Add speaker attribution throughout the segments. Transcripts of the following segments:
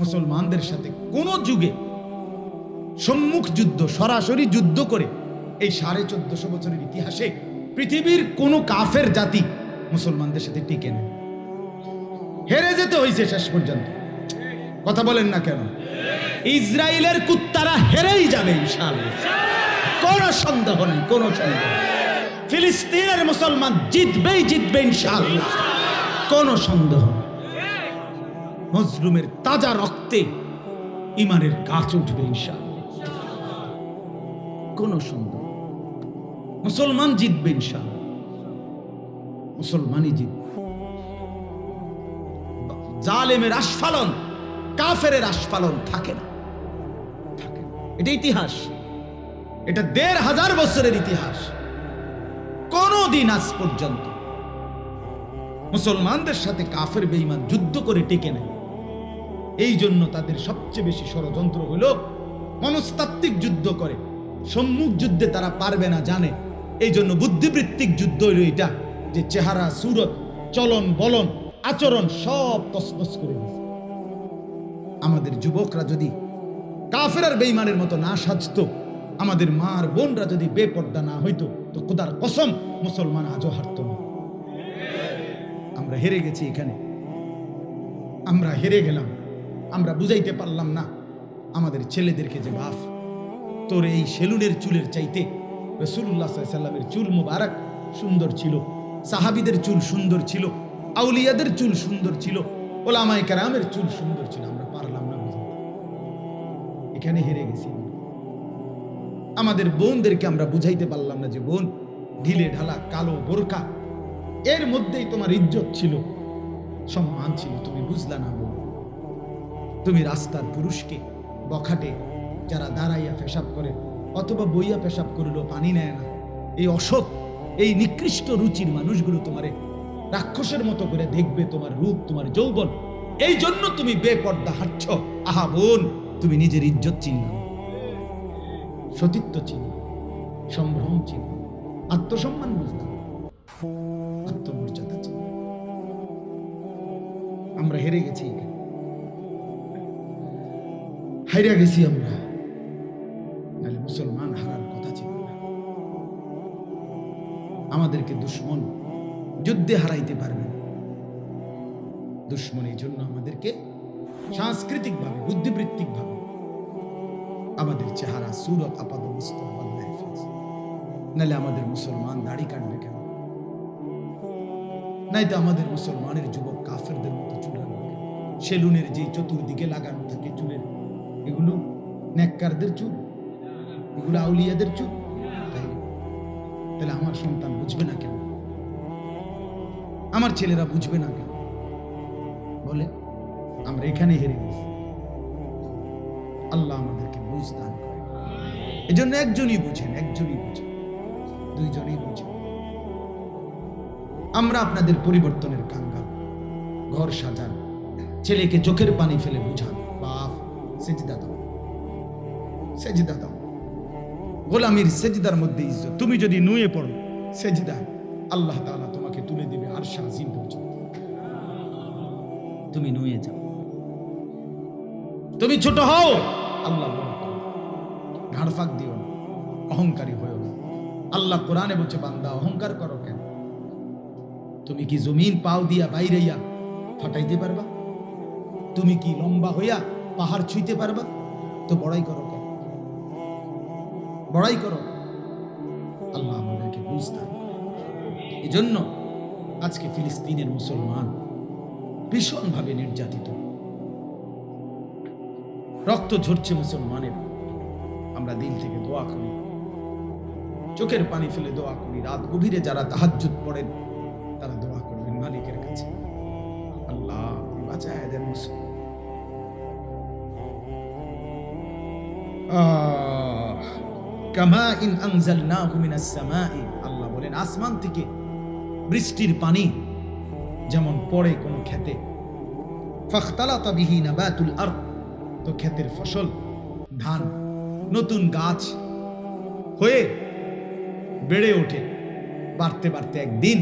Speaker 1: মুসলমানদের সাথে কোন যুগে সম্মুখ যুদ্ধ, সরাসরি যুদ্ধ করে এই সাড়ে চোদ্দশো বছরের ইতিহাসে পৃথিবীর কোন কাফের জাতি মুসলমানদের সাথে টিকে নেই। হেরে যেতে হয়েছে শেষ পর্যন্ত। কথা বলেন না কেন? ইসরায়েলের কুত্তারা হেরেই যাবে কোনো সন্দেহ নেই, কোনো সন্দেহ। ফিলিস্তিনের মুসলমান জিতবেই জিতবে ইনশাআল্লাহ। কোনো সন্দেহ নেই। মজলুমের তাজা রক্তে ইমানের গাছ উঠবে ইনশাআল্লাহ। কোনো সন্দেহ মুসলমান জিতবে ইনশাআল্লাহ। মুসলমানই জিতবে। জালেমের আস্ফালন কাফের আস্ফালন থাকে না। থাকে এটা ইতিহাস। এটা দেড় হাজার বছরের ইতিহাস। কোনদিন আজ পর্যন্ত মুসলমানদের সাথে কাফের বেঈমান যুদ্ধ করে টেকে নেয় এই জন্য তাদের সবচেয়ে বেশি ষড়যন্ত্র হলো মনস্তাত্ত্বিক যুদ্ধ করে। সম্মুখ যুদ্ধে তারা পারবে না জানে। এই জন্য বুদ্ধিবৃত্তিক যুদ্ধ হইল এটা যে চেহারা, সুরত, চলন, বলন, আচরণ সব তসনস করে দিয়েছে। আমাদের যুবকরা যদি কাফের আর বেইমানের মতো না সাজতো, আমাদের মার বোনরা যদি বেপর্দা না হইতো, তো খোদার কসম মুসলমান আজও হারত না। আমরা হেরে গেছি এখানে। আমরা হেরে গেলাম। আমরা বুঝাইতে পারলাম না। আমাদের ছেলেদেরকে যে বাফ তোর এই সেলুনের চুলের চাইতে রসুল্লাহ সাল্লামের চুল মুবারক সুন্দর ছিল। সাহাবিদের চুল সুন্দর ছিল। আউলিয়াদের চুল সুন্দর ছিল। ওলামায় চুল সুন্দর ছিল। আমরা পারলাম না বুঝাতে। এখানে হেরে গেছি আমাদের বোনদেরকে আমরা বুঝাইতে পারলাম না যে, বোন, ঢিলে ঢালা, কালো বোরকা এর মধ্যেই তোমার ইজ্জত ছিল। সম্মান ছিল। তুমি বুঝলা না, বোন। তুমি রাস্তার পুরুষকে বখাটে যারা দাঁড়াইয়া পেশাব করে অথবা বইয়া পেশাব করল পানি নেয় না। এই অসৎ, এই নিকৃষ্ট রুচির মানুষগুলো তোমারে রাক্ষসের মতো করে দেখবে তোমার রূপ, তোমার যৌবন। এই জন্য তুমি বেপর্দা হাঁটছ। আহা বোন, তুমি নিজের ইজ্জত চিনল না। সতীত্ব চিনি, সম্ভ্রম চিনি, আত্মসম্মান বুঝলাম আত্মমর্যাদা চিনি। আমরা হেরে গেছি এখানে। হাইরা গেছি আমরা। নাহলে মুসলমান হারার কথা ছিল না। আমাদেরকে দুশ্মন যুদ্ধে হারাইতে পারবে দুশ্মন এই জন্য আমাদেরকে সাংস্কৃতিক ভাবে বুদ্ধিবৃত্তিক ভাবে আমাদের চেহারা, সুরত মস্তক বদলায় ফেলছে। নাহলে আমাদের মুসলমান দাড়ি কাটবে কেন? নাই তো আমাদের মুসলমানের যুবক কাফেরদের মতো চুল সেলুনের যে চতুর্দিকে লাগানো থাকে চুলের এগুলো নেককারদের চুল এগুলো আউলিয়াদের চুল তাই তাহলে আমার সন্তান বুঝবে না কেন? আমার ছেলেরা বুঝবে না কেন? বলে, আমরা এখানে হেরে গেছি। আল্লাহ আমাদেরকে বুঝ দান করে। এই জন্য একজনই বুঝেন একজনই বুঝেন, দুইজনই বুঝেন। আমরা আপনাদের পরিবর্তনের কাঙ্গাল, ঘর সাজান, ছেলেকে চোখের পানি ফেলে বুঝান। সেজদা দাও সেজদা দাও গোলামির সেজদার মধ্যে ইজ্জত। তুমি যদি নুয়ে পড়ো। সেজদা আল্লাহ তাআলা তোমাকে তুলে দিবে আর শাহিম পর্যন্ত। তুমি নুয়ে যাও। তুমি ছোট হও। আল্লাহ ঘাড় ফাঁক দিও না। অহংকারী হয়েও না। আল্লাহ কোরআনে বলছে বান্দা অহংকার করো কেন? তুমি কি জমিন পাও দিয়া বাইরেইয়া ফাটাইতে পারবা? তুমি কি লম্বা হইয়া পাহাড় ছুঁইতে পারবা? তো বড়াই করো কেন বড়াই করো। আল্লাহ আমাদেরকে বুঝতাম এই জন্য আজকে ফিলিস্তিনের মুসলমান ভীষণভাবে নির্যাতিত। রক্ত ঝরছে মুসলমানের। আমরা দিল থেকে দোয়া করি। চোখের পানি ফেলে দোয়া করি। রাত গভীরে যারা তাহাজ্জুদ পড়েন কামা ইন মিনাস সামাই। আল্লাহ বলেন, আসমান থেকে বৃষ্টির পানি যেমন পড়ে কোনো খেতে ফাখতালাতা বিহি নাবাতুল আরদ, তো ক্ষেতের ফসল, ধান, নতুন গাছ হয়ে বেড়ে ওঠে। বাড়তে বাড়তে একদিন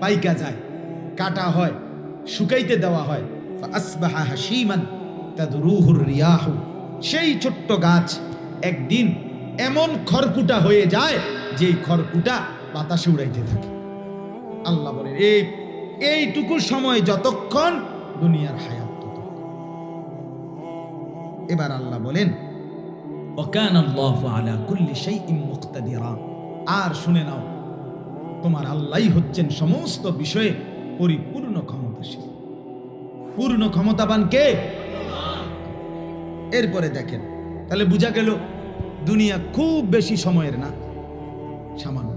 Speaker 1: পাইকা যায়, কাটা হয়, শুকাইতে দেওয়া হয়। আসবাহা হাসিমান তাদরুহুর রিয়াহু। সেই ছোট্ট গাছ একদিন এমন খড়কুটা হয়ে যায়, যেই খড়কুটা বাতাসে উড়াইতে থাকে। আল্লাহ বলেন এই এইটুকু সময় যতক্ষণ দুনিয়ার হায়াত এবার আল্লাহ বলেন আর শুনে নাও, তোমার আল্লাহ হচ্ছেন সমস্ত বিষয়ে পরিপূর্ণ ক্ষমতাশীল। পূর্ণ ক্ষমতাবান কে? এরপরে দেখেন। তাহলে বোঝা গেল দুনিয়া খুব বেশি সময়ের না, সামান্য।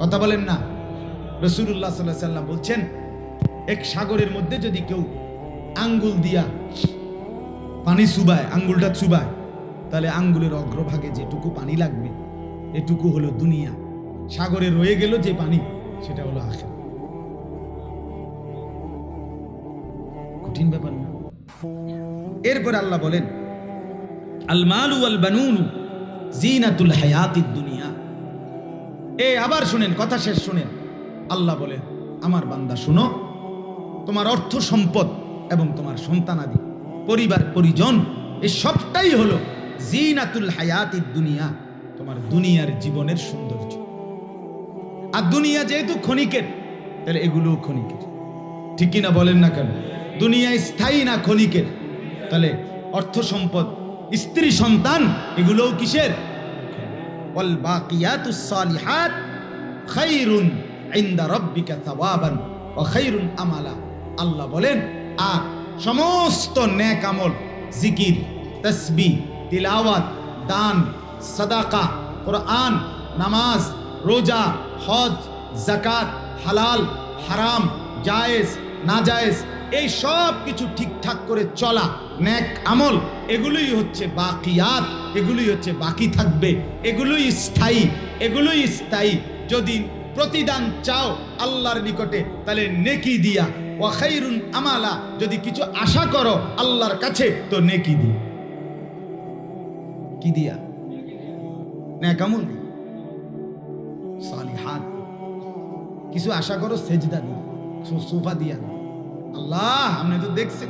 Speaker 1: কথা বলেন না। রসুল্লাহ সাল্লাহ সাল্লাম বলছেন, এক সাগরের মধ্যে যদি কেউ আঙ্গুল দিয়া পানি চুবায়, আঙ্গুলটা চুবায়, তাহলে আঙ্গুলের অগ্রভাগে যেটুকু পানি লাগবে, এটুকু হলো দুনিয়া। সাগরে রয়ে গেল যে পানি, সেটা হলো আখের কঠিন ব্যাপার না। এরপর আল্লাহ বলেন আল মালু আল বানুনু জিনাতুল হায়াতিদ দুনিয়া। এ, আবার শুনেন, কথা শেষ শুনেন। আল্লাহ বলেন আমার বান্দা, শুনো, তোমার অর্থ সম্পদ এবং তোমার সন্তানাদি পরিবার, পরিজন এই সবটাই হলো জিনাতুল হায়াতিদ দুনিয়া, তোমার দুনিয়ার জীবনের সৌন্দর্য। আর দুনিয়া যেহেতু ক্ষণিকের, তাহলে এগুলোও ক্ষণিকের। ঠিক কিনা বলেন না কেন? দুনিয়া স্থায়ী না ক্ষণিকের, তাহলে অর্থ সম্পদ স্ত্রী সন্তান, এগুলোও কিসের? সালিহাত খাইরুন ইনদা রাব্বিকা থাওয়াবান ওয়া খাইরুন আমালা। আল্লাহ বলেন, আর সমস্ত নেক আমল, জিকির তসবিহ তিলাওয়াত, দান, সাদাকা, কোরআন, নামাজ, রোজা, হজ জাকাত হালাল, হারাম, জায়েজ, নাজায়েজ, এই সব কিছু ঠিকঠাক করে চলা। নেক আমল, এগুলোই হচ্ছে বাকিয়াত, এগুলোই হচ্ছে বাকি থাকবে, এগুলোই স্থায়ী এগুলোই স্থায়ী। যদি প্রতিদান চাও আল্লাহর নিকটে, তাহলে নেকি দিয়া। ওয়াখাইরুন আমালা, যদি কিছু আশা করো আল্লাহর কাছে, তো নেকি দি কি দিয়া? নেক আমল দি সালিহাত কিছু আশা করো, সেজদা দি সো- সোফা দিয়া। আল্লাহ, আপনি তো দেখছেন।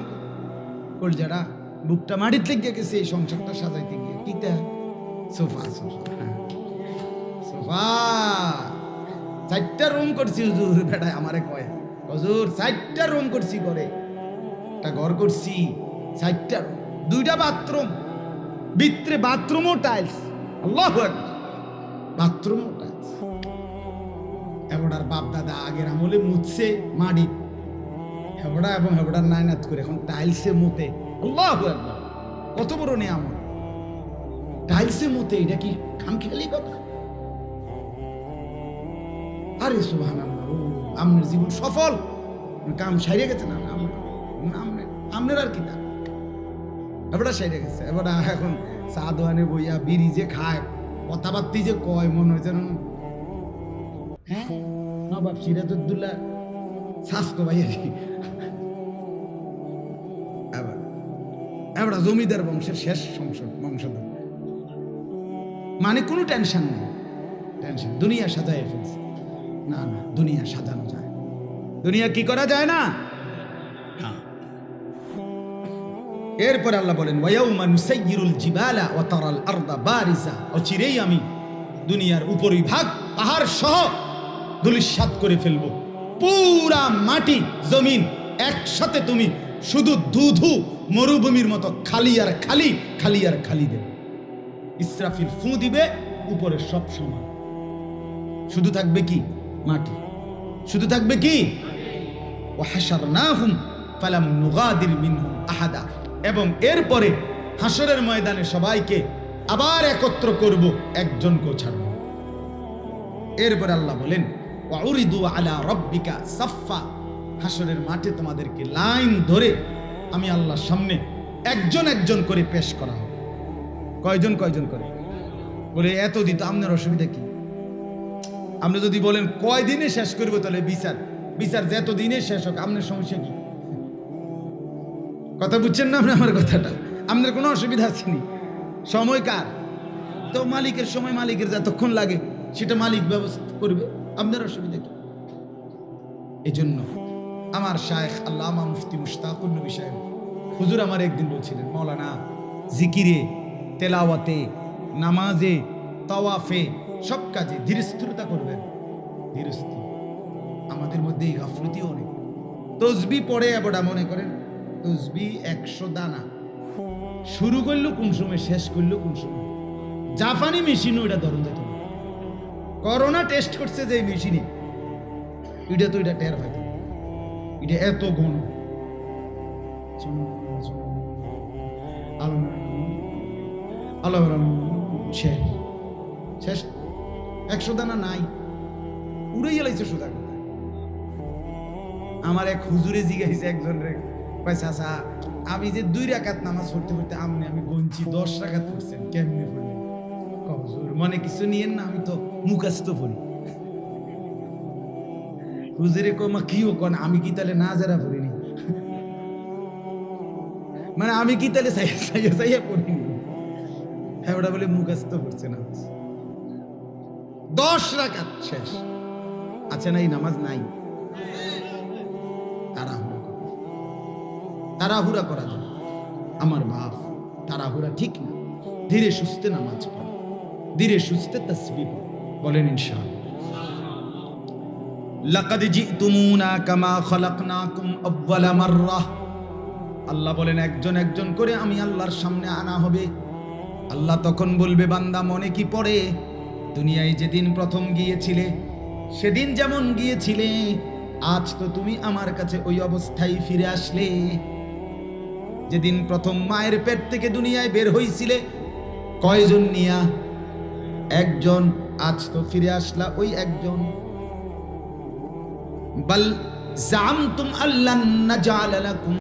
Speaker 1: কলজারা বুকটা মাটির থেকে গেছে, এই সংসারটা সাজাইতে গিয়ে কিতা সোফা সোফা হ্যাঁ। সোফা। চারটা রুম করছি হুজুর বেটায় আমারে কয়। হুজুর, চারটা রুম করছি ঘরে। একটা ঘর করছি, চারটা দুইটা বাথরুম ভিতরে বাথরুমও টাইলস আল্লাহ বাথরুমও টাইলস হেবড়ার বাপ দাদা আগের আমলে মুছছে মাটি হেবড়া এবং হেবড়ার নাইনাত করে, এখন টাইলসে মুতে আল্লাহ কত বড় নিয়ামত। টাইলসে মুতে এটা কি খামখেয়ালি কথা? আরে সুবহান আপনার জীবন সফল। কাম সাইরে গেছে না আপনার আর কি তা এবারটা সাইরে গেছে এবার এখন চা দোয়ানে বইয়া বিড়ি যে খায় কথাবার্তি যে কয়, মনে হয়েছে যেন হ্যাঁ? নবাব সিরাজউদ্দৌলা স্বাস্থ্য ভাই এবার এবার জমিদার বংশের শেষ সংসদ বংশধর। মানে কোনো টেনশন নেই। টেনশন, দুনিয়া সাজায় ফেলছে। না না, দুনিয়া সাজানো যায়। দুনিয়া কি করা যায় না। এরপরে আল্লাহ বলেন ওয়াউমা নুসাইয়িরুল জিবালা ওয়া তারাল আরদা বারিসা। অচিরেই আমি দুনিয়ার উপরিভাগ পাহাড় সহ ধুলিস্বাত করে ফেলব। পুরা মাটি, জমিন একসাথে তুমি শুধু দুধু মরুভূমির মতো খালি আর খালি খালি আর খালি দেবে। ইসরাফিল ফু দিবে উপরে সব সমান। শুধু থাকবে কি? মাটি। শুধু থাকবে কি? ওয়াহাশারনাহুম ফালাম নুগাদির মিনহুম আহাদা। এবং এরপরে হাসরের ময়দানে সবাইকে আবার একত্র করব, একজনকেও ছাড়ব। না। এরপরে আল্লাহ বলেন আলা রব্বিকা হাসরের মাঠে তোমাদেরকে লাইন ধরে আমি আল্লাহর সামনে একজন একজন করে পেশ করা হবে। কয়জন কয়জন করে? বলে, এত দিত আপনার অসুবিধা কি? আপনি যদি বলেন, কয় দিনে শেষ করব তাহলে বিচার? বিচার যে দিনে শেষ হোক, আপনার সমস্যা কি? কথা বুঝছেন না আপনি আমার কথাটা? আপনার কোনো অসুবিধা আছে নি? সময় কার? তো মালিকের সময় মালিকের যতক্ষণ লাগে, সেটা মালিক ব্যবস্থা করবে। আপনার অসুবিধা কি? এই জন্য আমার শায়েখ আল্লামা মুফতি মুশতাকুর নবী সাহেব, হুজুর আমার একদিন বলছিলেন, মৌলানা, জিকিরে, তেলাওয়াতে, নামাজে, তাওয়াফে, সব কাজে ধীরস্থিরতা করবেন। ধীরস্থির। আমাদের মধ্যে এই গাফলতি অনেক। তসবি পড়ে এবটা মনে করেন, তসবি একশো দানা। শুরু করল কোন সময়, শেষ করল কোন সময়। জাপানি মেশিন ওইটা ধরুন যেত না। করোনা টেস্ট করছে যে মেশিনে এটা তো এটা টের হয়। এটা এত ঘন। আল্লাহ শেষ। শেষ একশো দানা নাই। উড়ে গেলাইছে সোজা আমার এক হুজুরে জিগাইছে একজন রে আসা আমি যে দুই রাকাত নামাজ পড়তে পড়তে আমনে আমি গঞ্চি দশ রাকাত পড়ছেন, কেমনে ক হুজুর মনে কিছু নিয়েন না, আমি তো মুখাস্ত পড়ি হুজুরে কমা কি ও কন আমি কি তাহলে না যারা পড়িনি? মানে আমি কি তাহলে সাইয়া সাইয়া পড়িনি? হ্যাঁ ওটা বলে মুখাস্ত পড়ছে না। দশ রাকাত শেষ। আচ্ছা না এই নামাজ নাই। তাড়াহুড়া করা। যাবে আমার বাপ, তাড়াহুড়া ঠিক না। ধীরে সুস্থে নামাজ পড়ো। ধীরে সুস্থে তসবি বলেন ইনশাআল্লাহ। লাকাদ জিতুমুনা কামা খলাকনাকুম আউয়ালা মাররাহ আল্লাহ বলেন, একজন একজন করে আমি আল্লাহর সামনে আনা হবে। আল্লাহ তখন বলবে, বান্দা মনে কি পড়ে? দুনিয়ায় যেদিন প্রথম গিয়েছিলে, সেদিন যেমন গিয়েছিলে, আজ তো তুমি আমার কাছে ওই অবস্থায় ফিরে আসলে। যেদিন প্রথম মায়ের পেট থেকে দুনিয়ায় বের হইছিলে, কয়জন নিয়া একজন আজ তো ফিরে আসলা ওই একজন। বল জামতুম আল্লাহ না লাকুম